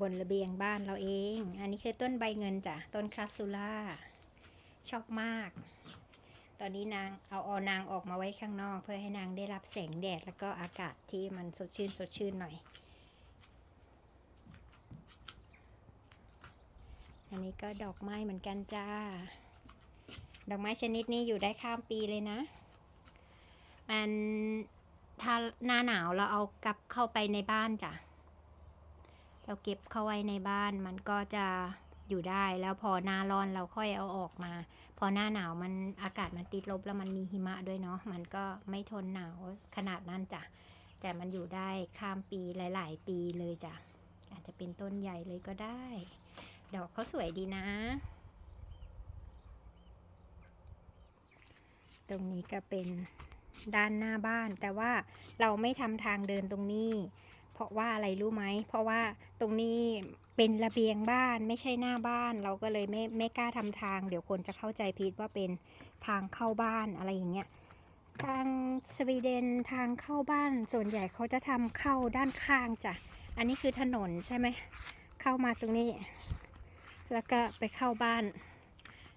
บนระเบียงบ้านเราเอง อันนี้คือต้นใบเงินจ้ะ ต้นคราสซูล่า ชอบมาก ตอนนี้นางเอาเอานางออกมาไว้ข้างนอก เพื่อให้นางได้รับแสงแดดแล้วก็อากาศที่มันสดชื่นสดชื่นหน่อย อันนี้ก็ดอกไม้เหมือนกันจ้า ดอกไม้ชนิดนี้อยู่ได้ข้ามปีเลยนะ มันถ้าหน้าหนาวเราเอากลับเข้าไปในบ้านจ้ะ เราเก็บเข้าไว้ในบ้านมันก็จะอยู่ได้แล้วพอหน้าร้อนเราค่อยเอาออกมา พอหน้าหนาวมันอากาศมันติดลบแล้วมันมีหิมะด้วยเนาะมันก็ไม่ทนหนาวขนาดนั้นจ้ะแต่มันอยู่ได้ข้ามปีหลาย ๆ ปีเลยจ้ะอาจจะเป็นต้นใหญ่เลยก็ได้ ดอกเขาสวยดีนะ ตรงนี้ก็เป็นด้านหน้าบ้าน แต่ว่าเราไม่ทำทางเดินตรงนี้ เพราะว่าอะไรรู้ไหม เพราะว่าตรงนี้เป็นระเบียงบ้านไม่ใช่หน้าบ้าน เราก็เลยไม่ไม่กล้าทำทาง เดี๋ยวคนจะเข้าใจผิดว่าเป็นทางเข้าบ้านอะไรอย่างเงี้ยทางสวีเดนทางเข้าบ้านส่วนใหญ่เขาจะทำเข้าด้านข้างจ้ะอันนี้คือถนนใช่ไหมเข้ามาตรงนี้ แล้วก็ไปเข้าบ้าน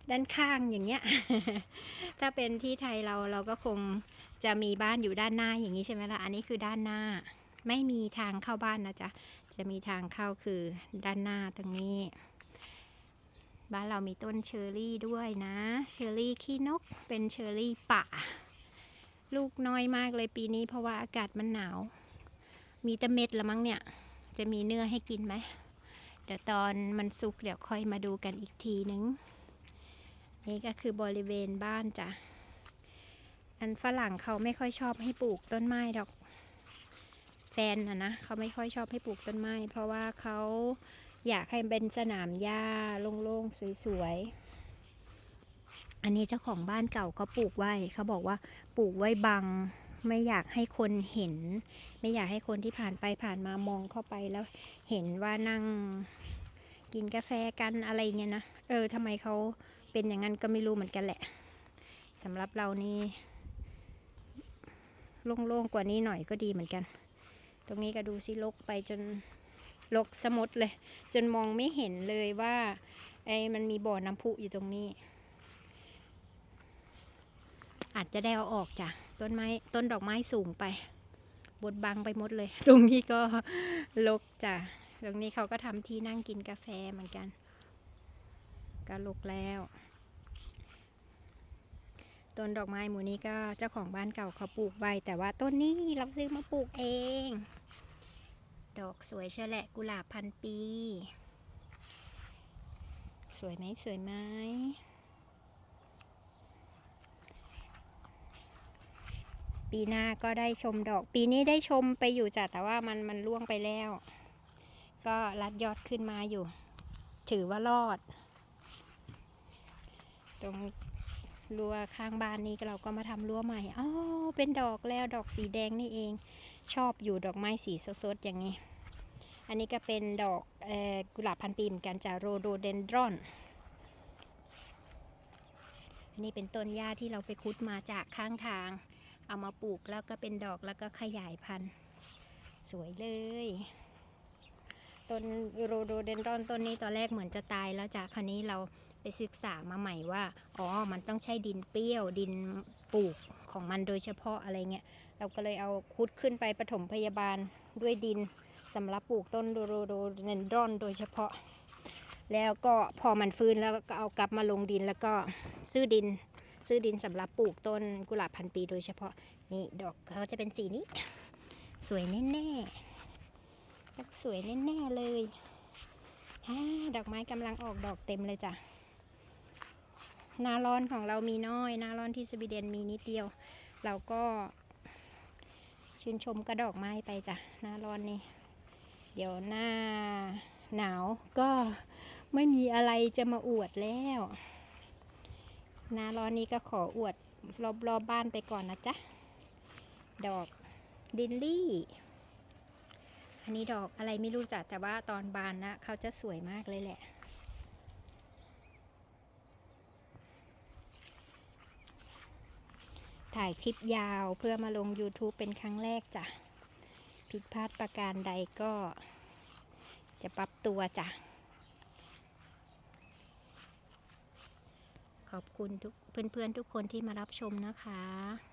ด้านข้างอย่างเงี้ย ถ้าเป็นที่ไทยเราเราก็คงจะมีบ้านอยู่ด้านหน้าอย่างนี้ใช่ไหมล่ะ อันนี้คือด้านหน้า ไม่มีทางเข้าบ้านนะจ๊ะ จะมีทางเข้าคือด้านหน้าตรงนี้ บ้านเรามีต้นเชอร์รี่ด้วยนะ เชอร์รี่ขี้นก เป็นเชอร์รี่ป่า ลูกน้อยมากเลยปีนี้เพราะว่าอากาศมันหนาว มีแต่เม็ดละมั้งเนี่ย จะมีเนื้อให้กินไหม เดี๋ยวตอนมันสุกเดี๋ยวค่อยมาดูกันอีกทีนึง นี่ก็คือบริเวณบ้านจ้ะอันฝรั่งเขาไม่ค่อยชอบให้ปลูกต้นไม้ดอก แฟนนะนะเขาไม่ค่อยชอบให้ปลูกต้นไม้ เพราะว่าเขาอยากให้เป็นสนามหญ้าโล่งๆสวยๆ อันนี้เจ้าของบ้านเก่าเขาปลูกไว้เขาบอกว่าปลูกไว้บัง ไม่อยากให้คนเห็น ไม่อยากให้คนที่ผ่านไปผ่านมามองเข้าไปแล้วเห็นว่านั่งกินกาแฟกันอะไรเงี้ยนะ เออทำไมเขาเป็นอย่างนั้นก็ไม่รู้เหมือนกันแหละสำหรับเรานี่โล่งๆกว่านี้หน่อยก็ดีเหมือนกัน รงนี้ก็ดูสิลกไปจนลกสมดเลย จนมองไม่เห็นเลยว่าไอ้มันมีบ่อน้ำพุอยู่ตรงนี้ อาจจะได้เอาออกจ้ะต้นไม้ต้นดอกไม้สูงไป บดบังไปหมดเลย ตรงนี้ก็ลกจ้ะตรงนี้เขาก็ทำที่นั่งกินกาแฟเหมือนกันก็ลกแล้ว ต้นดอกไม้หมู่นี้ก็เจ้าของบ้านเก่าเขาปลูกไว้แต่ว่าต้นนี้เราซื้อมาปลูกเอง ดอกสวยเชียวแหละกุหลาบพันปี สวยไหมสวยไหมปีหน้าก็ได้ชมดอก ปีนี้ได้ชมไปอยู่จ้ะแต่ว่ามันมันล่วงไปแล้ว ก็รัดยอดขึ้นมาอยู่ ถือว่ารอด ตรง รั้วข้างบ้านนี้เราก็มาทำรั้วใหม่อ๋อเป็นดอกแล้วดอกสีแดงนี่เอง ชอบอยู่ดอกไม้สีสดๆอย่างนี้ อันนี้ก็เป็นดอกออกุหลาบพันปีเหมือนกันจากโรโดเดนดรอนอันนี้เป็นต้นหญ้าที่เราไปคุดมาจากข้างทาง เอามาปลูกแล้วก็เป็นดอกแล้วก็ขยายพันธุ์ สวยเลยต้นโรโดเดนดรอนต้นนี้ตอนแรกเหมือนจะตายแล้วจากคราวนี้เรา ไปศึกษามาใหม่ว่า อ๋อ มันต้องใช้ดินเปรี้ยว ดินปลูกของมันโดยเฉพาะอะไรเงี้ย เราก็เลยเอาคุดขึ้นไปปฐมพยาบาลด้วยดินสำหรับปลูกต้นโรโดเดนดรอนโดยเฉพาะ แล้วก็พอมันฟื้นแล้วก็เอากลับมาลงดินแล้วก็ซื้อดิน ซื้อดินสำหรับปลูกต้นกุหลาบพันปีโดยเฉพาะ นี่ดอกเขาจะเป็นสีนี้ สวยแน่ๆสวยแน่ๆเลยฮ่าดอกไม้กำลังออกดอกเต็มเลยจ้ะ หนาร้อนของเรามีน้อยหนาร้อนที่สวีเดนมีนิดเดียว เราก็ชื่นชมกระดอกไม้ไปจ้ะหนาร้อนนี่เดี๋ยวหน้าหนาวก็ไม่มีอะไรจะมาอวดแล้วหน้าร้อนนี้ก็ขออวดรอบๆบบ้านไปก่อนนะจ๊ะ ดอกดินลี่ อันนี้ดอกอะไรไม่รู้จักแต่ว่าตอนบานนะเขาจะสวยมากเลยแหละ ถ่ายคลิปยาวเพื่อมาลง YouTube เป็นครั้งแรกจ้ะ ผิดพลาดประการใดก็จะปรับตัวจ้ะ ขอบคุณทุกเพื่อนๆทุกคนที่มารับชมนะคะ